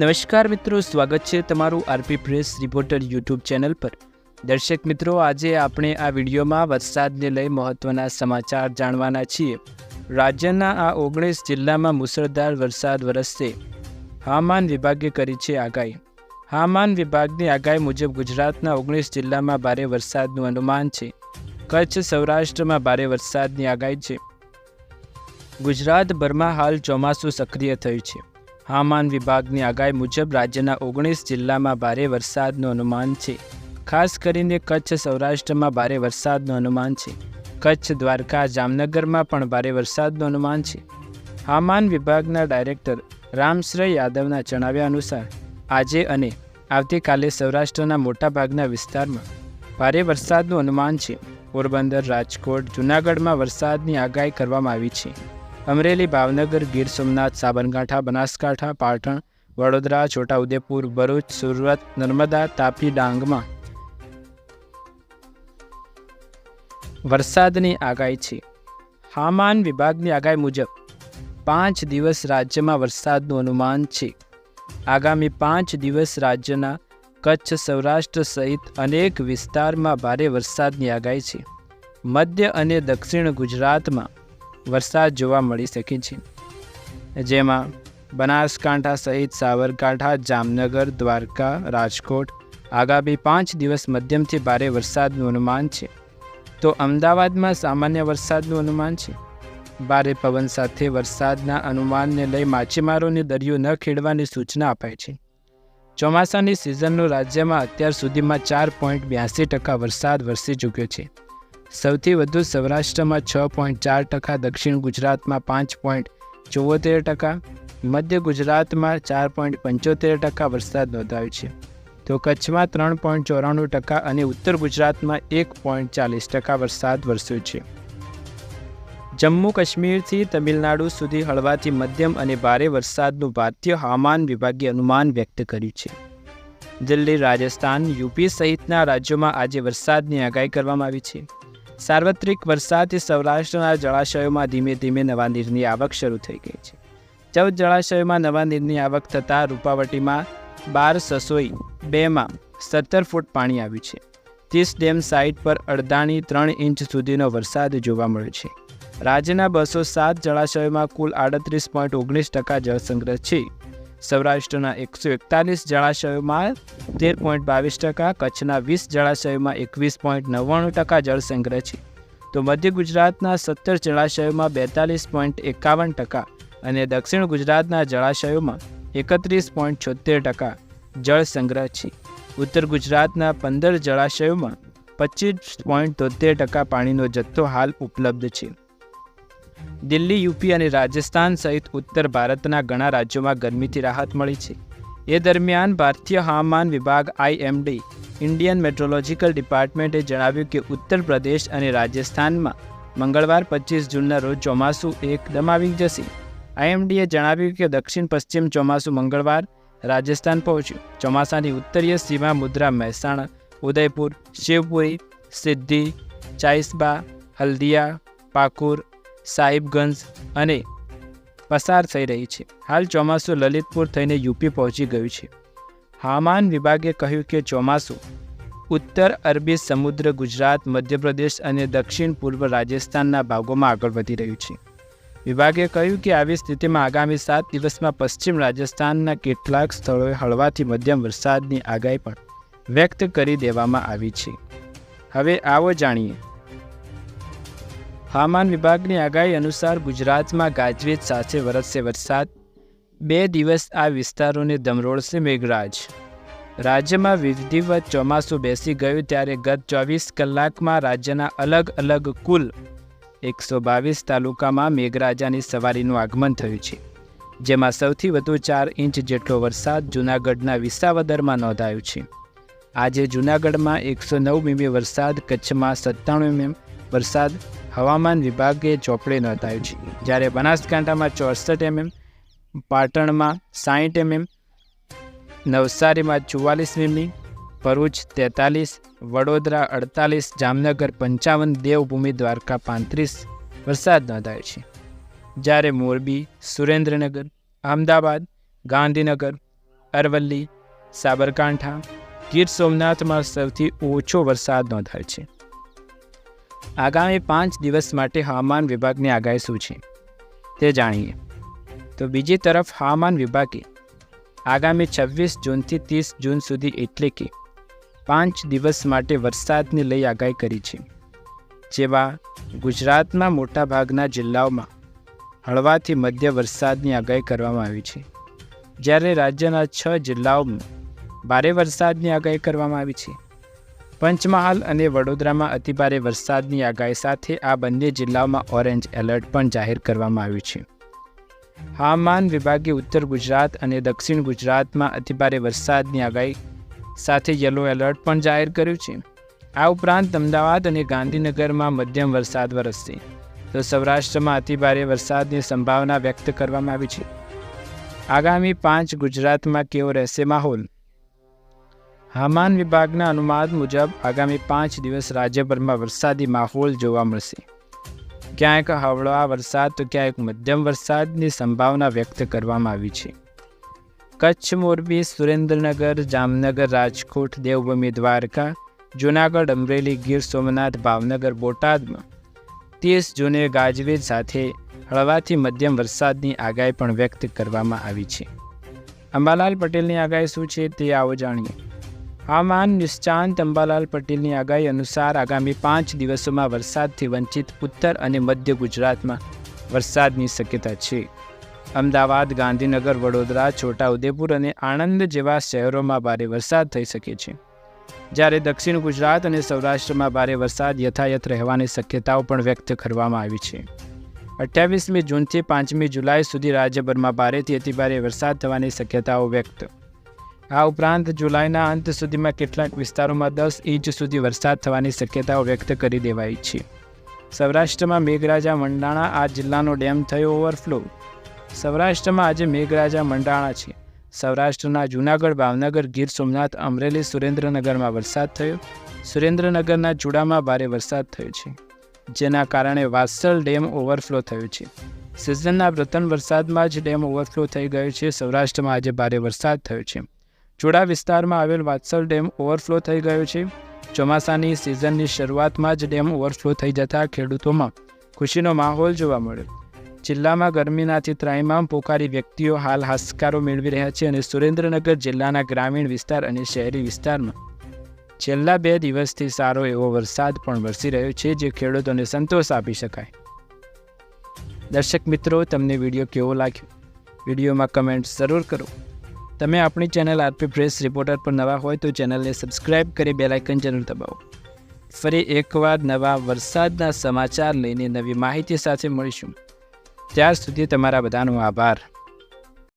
નમસ્કાર મિત્રો, સ્વાગત છે તમારું RP press reporter YouTube channel પર. દર્શક મિત્રો, આજે આપણે આ વિડીયોમાં વરસાદને લઈ મહત્ત્વના સમાચાર જાણવાના છીએ. રાજ્યના આ ઓગણીસ જિલ્લામાં મુસળધાર વરસાદ વરસશે. હવામાન વિભાગે કરી છે આગાહી. હવામાન વિભાગની આગાહી મુજબ ગુજરાતના ઓગણીસ જિલ્લામાં ભારે વરસાદનું અનુમાન છે. કચ્છ, સૌરાષ્ટ્રમાં ભારે વરસાદની આગાહી છે. ગુજરાતભરમાં હાલ ચોમાસું સક્રિય થયું છે. હવામાન વિભાગની આગાહી મુજબ રાજ્યના ઓગણીસ જિલ્લામાં ભારે વરસાદનું અનુમાન છે. ખાસ કરીને કચ્છ સૌરાષ્ટ્રમાં ભારે વરસાદનું અનુમાન છે. કચ્છ દ્વારકા જામનગરમાં પણ ભારે વરસાદનું અનુમાન છે. હવામાન વિભાગના ડાયરેક્ટર રામશ્રય યાદવના જણાવ્યા અનુસાર, આજે અને આવતીકાલે સૌરાષ્ટ્રના મોટાભાગના વિસ્તારમાં ભારે વરસાદનું અનુમાન છે. પોરબંદર, રાજકોટ, જૂનાગઢમાં વરસાદની આગાહી કરવામાં આવી છે. અમરેલી, ભાવનગર, ગીર સોમનાથ, સાબરકાંઠા, બનાસકાંઠા, પાટણ, વડોદરા, છોટાઉદેપુર, ભરૂચ, સુરત, નર્મદા, તાપી, ડાંગમાં વરસાદની આગાહી છે. હવામાન વિભાગની આગાહી મુજબ પાંચ દિવસ રાજ્યમાં વરસાદનું અનુમાન છે. આગામી પાંચ દિવસ રાજ્યના કચ્છ, સૌરાષ્ટ્ર સહિત અનેક વિસ્તારમાં ભારે વરસાદની આગાહી છે. મધ્ય અને દક્ષિણ ગુજરાતમાં વરસાદ જોવા મળી શકે છે. જેમાં બનાસકાંઠા સહિત સાબરકાંઠા, જામનગર, દ્વારકા, રાજકોટ આગામી પાંચ દિવસ મધ્યમથી ભારે વરસાદનું અનુમાન છે. તો અમદાવાદમાં સામાન્ય વરસાદનું અનુમાન છે? ભારે પવન સાથે વરસાદના અનુમાનને લઈ માછીમારોને દરિયો ન ખેડવાની સૂચના અપાઈ છે. ચોમાસાની સિઝનનો રાજ્યમાં અત્યાર સુધીમાં ચાર પોઈન્ટ બ્યાસી ટકા વરસાદ વરસી ચૂક્યો છે. સૌથી વધુ સૌરાષ્ટ્રમાં છ પોઈન્ટ ચાર ટકા, દક્ષિણ ગુજરાતમાં પાંચ પોઈન્ટ ચોતેર ટકા, મધ્ય ગુજરાતમાં ચાર પોઈન્ટ પંચોતેર ટકા વરસાદ નોંધાયો છે. તો કચ્છમાં ત્રણ પોઈન્ટ ચોરાણું ટકા અને ઉત્તર ગુજરાતમાં એક પોઈન્ટ ચાલીસ ટકા વરસાદ વરસ્યો છે. જમ્મુ કાશ્મીરથી તમિલનાડુ સુધી હળવાથી મધ્યમ અને ભારે વરસાદનું ભારતીય હવામાન વિભાગે અનુમાન વ્યક્ત કર્યું છે. દિલ્હી, રાજસ્થાન, યુપી સહિતના રાજ્યોમાં આજે વરસાદની આગાહી કરવામાં આવી છે. સાર્વત્રિક વરસાદથી સૌરાષ્ટ્રના જળાશયોમાં ધીમે ધીમે નવા નીરની આવક શરૂ થઈ ગઈ છે. ચૌદ જળાશયોમાં નવા નીરની આવક થતાં રૂપાવટીમાં બાર સસોઈ બેમાં સત્તર ફૂટ પાણી આવ્યું છે. ત્રીસ ડેમ સાઇટ પર અડધાણી ત્રણ ઇંચ સુધીનો વરસાદ જોવા મળ્યો છે. રાજ્યના બસો સાત જળાશયોમાં કુલ આડત્રીસ પોઈન્ટ ઓગણીસ ટકા જળસંગ્રહ છે. સૌરાષ્ટ્રના એકસો એકતાલીસ જળાશયોમાં તેર પોઈન્ટ બાવીસ ટકા, કચ્છના વીસ જળાશયોમાં એકવીસ પોઈન્ટ નવ્વાણું ટકા જળસંગ્રહ છે. તો મધ્ય ગુજરાતના સત્તર જળાશયોમાં બેતાલીસ પોઈન્ટ એકાવન ટકા અને દક્ષિણ ગુજરાતના જળાશયોમાં એકત્રીસ પોઈન્ટ છોતેર ટકા જળ સંગ્રહ છે. ઉત્તર ગુજરાતના પંદર જળાશયોમાં પચીસ પોઈન્ટ તોતેર ટકા પાણીનો જથ્થો હાલ ઉપલબ્ધ છે. દિલ્હી, યુપી અને રાજસ્થાન સહિત ઉત્તર ભારતના ઘણા રાજ્યોમાં ગરમીથી રાહત મળી છે. એ દરમિયાન ભારતીય હવામાન વિભાગ આઈએમડી ઇન્ડિયન મેટ્રોલોજીકલ ડિપાર્ટમેન્ટે જણાવ્યું કે ઉત્તર પ્રદેશ અને રાજસ્થાનમાં મંગળવાર પચીસ જૂનના રોજ ચોમાસું એકદમ આવી જશે. આઈએમડીએ જણાવ્યું કે દક્ષિણ પશ્ચિમ ચોમાસું મંગળવાર રાજસ્થાન પહોંચ્યું. ચોમાસાની ઉત્તરીય સીમા મુદ્રા મહેસાણા, ઉદયપુર, શિવપુરી, સિદ્ધિ, ચાઇસબા, હલ્દિયા, પાકુર સાહિબગંજ અને પસાર થઈ રહી છે. હાલ ચોમાસું લલિતપુર થઈને યુપી પહોંચી ગયું છે. હવામાન વિભાગે કહ્યું કે ચોમાસું ઉત્તર અરબી, સમુદ્ર, ગુજરાત, મધ્યપ્રદેશ અને દક્ષિણ પૂર્વ રાજસ્થાનના ભાગોમાં આગળ વધી રહ્યું છે. વિભાગે કહ્યું કે આવી સ્થિતિમાં આગામી સાત દિવસમાં પશ્ચિમ રાજસ્થાનના કેટલાક સ્થળોએ હળવાથી મધ્યમ વરસાદની આગાહી પણ વ્યક્ત કરી દેવામાં આવી છે. હવે આવો જાણીએ હવામાન વિભાગની આગાહી અનુસાર ગુજરાતમાં ગાજવીજ સાથે વરસશે વરસાદ. બે દિવસ આ વિસ્તારોને ધમરોળશે મેઘરાજ. રાજ્યમાં વિધિવત ચોમાસું બેસી ગયું ત્યારે ગત ચોવીસ કલાકમાં રાજ્યના અલગ અલગ કુલ એકસો બાવીસ તાલુકામાં મેઘરાજાની સવારીનું આગમન થયું છે, જેમાં સૌથી વધુ ચાર ઇંચ જેટલો વરસાદ જૂનાગઢના વિસાવદરમાં નોંધાયો છે. આજે જૂનાગઢમાં એકસો નવ મીમી વરસાદ, કચ્છમાં સત્તાણું મીમી વરસાદ હવામાન વિભાગે ચોપડે નોંધાયું છે. જ્યારે બનાસકાંઠામાં ચોસઠ એમએમ, પાટણમાં સાહીઠ એમએમ, નવસારીમાં ચુવાલીસ મીમી, ભરૂચ તેતાલીસ, વડોદરા અડતાલીસ, જામનગર પંચાવન, દેવભૂમિ દ્વારકા પાંત્રીસ વરસાદ નોંધાયો છે. જ્યારે મોરબી, સુરેન્દ્રનગર, અમદાવાદ, ગાંધીનગર, અરવલ્લી, સાબરકાંઠા, ગીર સોમનાથમાં સૌથી ઓછો વરસાદ નોંધાય છે. આગામી પાંચ દિવસ માટે હવામાન વિભાગની આગાહી શું છે તે જાણીએ. તો બીજી તરફ હવામાન વિભાગે આગામી છવ્વીસ જૂનથી ત્રીસ જૂન સુધી એટલે કે પાંચ દિવસ માટે વરસાદને લઈ આગાહી કરી છે. જેવા ગુજરાતના મોટાભાગના જિલ્લાઓમાં હળવાથી મધ્ય વરસાદની આગાહી કરવામાં આવી છે. જ્યારે રાજ્યના છ જિલ્લાઓમાં ભારે વરસાદની આગાહી કરવામાં આવી છે. પંચમહાલ અને વડોદરામાં અતિભારે વરસાદની આગાહી સાથે આ બંને જિલ્લાઓમાં ઓરેન્જ એલર્ટ પણ જાહેર કરવામાં આવ્યું છે. હવામાન વિભાગે ઉત્તર ગુજરાત અને દક્ષિણ ગુજરાતમાં અતિભારે વરસાદની આગાહી સાથે યલો એલર્ટ પણ જાહેર કર્યું છે. આ ઉપરાંત અમદાવાદ અને ગાંધીનગરમાં મધ્યમ વરસાદ વરસશે. તો સૌરાષ્ટ્રમાં અતિભારે વરસાદની સંભાવના વ્યક્ત કરવામાં આવી છે. આગામી પાંચ ગુજરાતમાં કેવો રહેશે માહોલ? હવામાન વિભાગના અનુમાન મુજબ આગામી પાંચ દિવસ રાજ્યભરમાં વરસાદી માહોલ જોવા મળશે. ક્યાંક હળવા વરસાદ તો ક્યાંક મધ્યમ વરસાદની સંભાવના વ્યક્ત કરવામાં આવી છે. કચ્છ, મોરબી, સુરેન્દ્રનગર, જામનગર, રાજકોટ, દેવભૂમિ, દ્વારકા, જૂનાગઢ, અમરેલી, ગીર સોમનાથ, ભાવનગર, બોટાદમાં ત્રીસ જૂને ગાજવીજ સાથે હળવાથી મધ્યમ વરસાદની આગાહી પણ વ્યક્ત કરવામાં આવી છે. અંબાલાલ પટેલની આગાહી શું છે તે આવો જાણીએ. હવામાન નિષ્ણાંત અંબાલાલ પટેલની આગાહી અનુસાર આગામી પાંચ દિવસોમાં વરસાદથી વંચિત ઉત્તર અને મધ્ય ગુજરાતમાં વરસાદની શક્યતા છે. અમદાવાદ, ગાંધીનગર, વડોદરા, છોટાઉદેપુર અને આણંદ જેવા શહેરોમાં ભારે વરસાદ થઈ શકે છે. જ્યારે દક્ષિણ ગુજરાત અને સૌરાષ્ટ્રમાં ભારે વરસાદ યથાયથ રહેવાની શક્યતાઓ પણ વ્યક્ત કરવામાં આવી છે. અઠ્યાવીસમી જૂનથી પાંચમી જુલાઈ સુધી રાજ્યભરમાં ભારેથી અતિભારે વરસાદ થવાની શક્યતાઓ વ્યક્ત આ ઉપરાંત જુલાઈના અંત સુધીમાં કેટલાક વિસ્તારોમાં દસ ઇંચ સુધી વરસાદ થવાની શક્યતાઓ વ્યક્ત કરી દેવાઈ છે. સૌરાષ્ટ્રમાં મેઘરાજા મંડાણા આ જિલ્લાનો ડેમ થયો ઓવરફ્લો. સૌરાષ્ટ્રમાં આજે મેઘરાજા મંડાણા છે. સૌરાષ્ટ્રના જૂનાગઢ, ભાવનગર, ગીર સોમનાથ, અમરેલી, સુરેન્દ્રનગરમાં વરસાદ થયો. સુરેન્દ્રનગરના ચૂડામાં ભારે વરસાદ થયો છે, જેના કારણે વાસલ ડેમ ઓવરફ્લો થયો છે. સિઝનના પ્રથમ વરસાદમાં જ ડેમ ઓવરફ્લો થઈ ગયો છે. સૌરાષ્ટ્રમાં આજે ભારે વરસાદ થયો છે. ચુડા વિસ્તારમાં આવેલ વાત્સલ ડેમ ઓવરફ્લો થઈ ગયો છે. ચોમાસાની સિઝનની શરૂઆતમાં જ ડેમ ઓવરફ્લો થઈ જતા ખેડૂતોમાં ખુશીનો માહોલ જોવા મળ્યો. જિલ્લામાં ગરમીનાથી ત્રાઈમામ પોકારી વ્યક્તિઓ હાલ હાશકારો મેળવી રહ્યા છે અને સુરેન્દ્રનગર જિલ્લાના ગ્રામીણ વિસ્તાર અને શહેરી વિસ્તારમાં છેલ્લા બે દિવસથી સારો એવો વરસાદ પણ વરસી રહ્યો છે જે ખેડૂતોને સંતોષ આપી શકાય. દર્શક મિત્રો, તમને વીડિયો કેવો લાગ્યો? વિડીયોમાં કમેન્ટ જરૂર કરો. તમે આપણી ચેનલ આરપી પ્રેસ રિપોર્ટર પર નવા હોય તો ચેનલને સબસ્ક્રાઇબ કરી બેલાઇકન જરૂર દબાવો. ફરી એકવાર નવા વરસાદના સમાચાર લઈને નવી માહિતી સાથે મળીશું. ત્યાર સુધી તમારા બધાનો આભાર.